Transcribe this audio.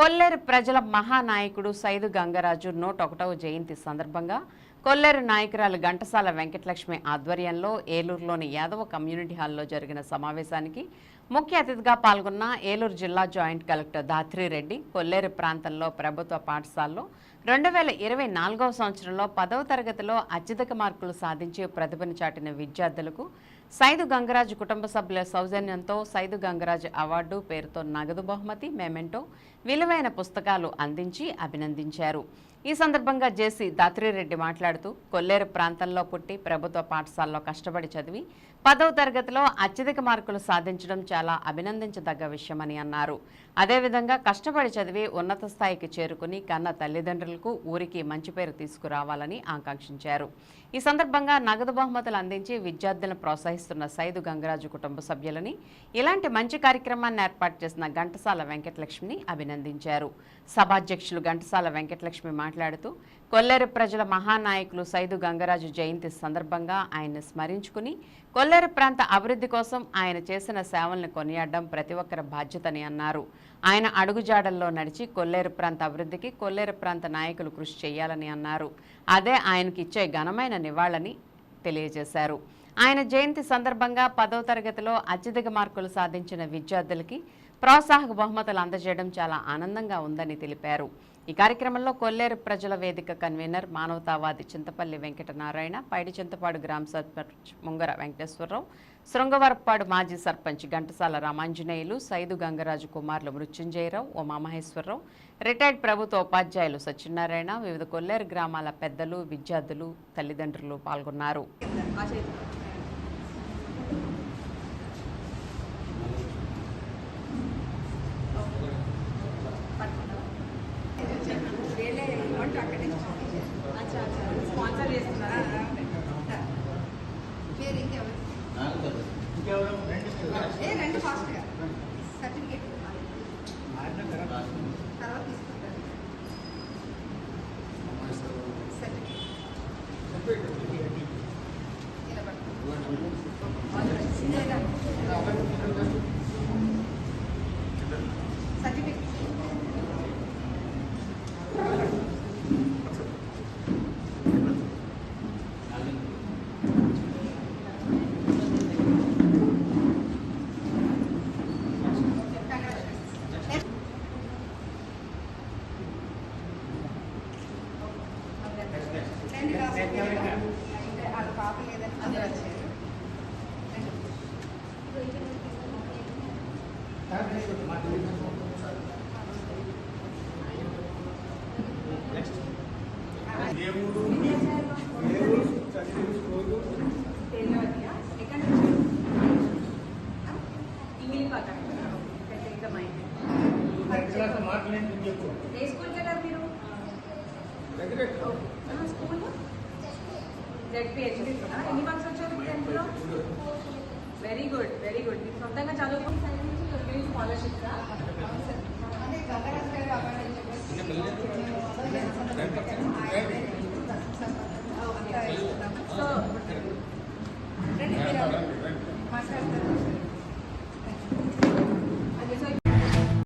కొల్లేరు ప్రజల మహానాయకుడు సైదు గంగరాజు నూట ఒకటవ జయంతి సందర్భంగా కొల్లేరు నాయకురాలు ఘంటసాల వెంకటలక్ష్మి ఆధ్వర్యంలో ఏలూరులోని యాదవ కమ్యూనిటీ హాల్లో జరిగిన సమావేశానికి ముఖ్య అతిథిగా పాల్గొన్న ఏలూరు జిల్లా జాయింట్ కలెక్టర్ దాత్రిరెడ్డి కొల్లేరు ప్రాంతంలో ప్రభుత్వ పాఠశాలలో రెండు వేల ఇరవై నాలుగవ సంవత్సరంలో పదవ తరగతిలో అత్యధిక మార్కులు సాధించి ప్రతిభను చాటిన విద్యార్థులకు సైదు గంగరాజు కుటుంబ సభ్యుల సౌజన్యంతో సైదు గంగరాజు అవార్డు పేరుతో నగదు బహుమతి మెమెంటో విలువైన పుస్తకాలు అందించి అభినందించారు. ఈ సందర్భంగా జేసీ దాత్రిరెడ్డి మాట్లాడుతూ కొల్లేరు ప్రాంతంలో పుట్టి ప్రభుత్వ పాఠశాలలో కష్టపడి చదివి పదవ తరగతిలో అత్యధిక మార్కులు సాధించడం చాలా అభినందించదగ్గ విషయమని అన్నారు. అదేవిధంగా కష్టపడి చదివి ఉన్నత స్థాయికి చేరుకుని కన్న తల్లిదండ్రులకు ఊరికి మంచి పేరు తీసుకురావాలని ఆకాంక్షించారు. ఈ సందర్భంగా నగదు బహుమతులు అందించి విద్యార్థులను ప్రోత్సహిస్తున్న సైదు గంగరాజు కుటుంబ సభ్యులని ఇలాంటి మంచి కార్యక్రమాన్ని ఏర్పాటు చేసిన ఘంటసాల వెంకటలక్ష్మిని అభినందించారు. సభాధ్యక్షులు ఘంటసాల వెంకటలక్ష్మి మాట్లాడుతూ కొల్లేరు ప్రజల మహానాయకులు సైదు గంగరాజు జయంతి సందర్భంగా ఆయన్ని స్మరించుకుని కొల్లేరు ప్రాంత అభివృద్ధి కోసం ఆయన చేసిన సేవల్ని కొనియాడడం ప్రతి ఒక్కరి బాధ్యతని అన్నారు. ఆయన అడుగుజాడల్లో నడిచి కొల్లేరు ప్రాంత అభివృద్ధికి కొల్లేరు ప్రాంత నాయకులు కృషి చేయాలని అన్నారు. అదే ఆయనకి ఇచ్చే ఘనమైన నివాళని తెలియజేశారు. ఆయన జయంతి సందర్భంగా పదో తరగతిలో అత్యధిక మార్కులు సాధించిన విద్యార్థులకి ప్రోత్సాహక బహుమతులు అందజేయడం చాలా ఆనందంగా ఉందని తెలిపారు. ఈ కార్యక్రమంలో కొల్లేరు ప్రజల వేదిక కన్వీనర్ మానవతావాది చింతపల్లి వెంకటనారాయణ పైడి చింతపాడు గ్రామ సర్పంచ్ ముంగర వెంకటేశ్వరరావు శృంగవరపాడు మాజీ సర్పంచ్ ఘంటసాల రామాంజనేయులు సైదు గంగరాజు కుమార్లు మృత్యుంజయరావు ఉమామహేశ్వరరావు రిటైర్డ్ ప్రభుత్వ ఉపాధ్యాయులు సత్యనారాయణ వివిధ కొల్లేరు గ్రామాల పెద్దలు విద్యార్థులు తల్లిదండ్రులు పాల్గొన్నారు. bigger. ఇంకా మైండ్ దగ్గర మాట్లాడి చెప్పు ఏ స్కూల్కి వెళ్ళారు మీరు దగ్గర ZPH. ఎన్ని మార్క్స్ వచ్చారు టెన్త్ లో వెరీ గుడ్ వెరీ గుడ్ మీరు సొంతంగా చదువుకుని సైడ్ నుంచి దొరికిన స్కాలర్షిప్ సో మాట్లాడతారు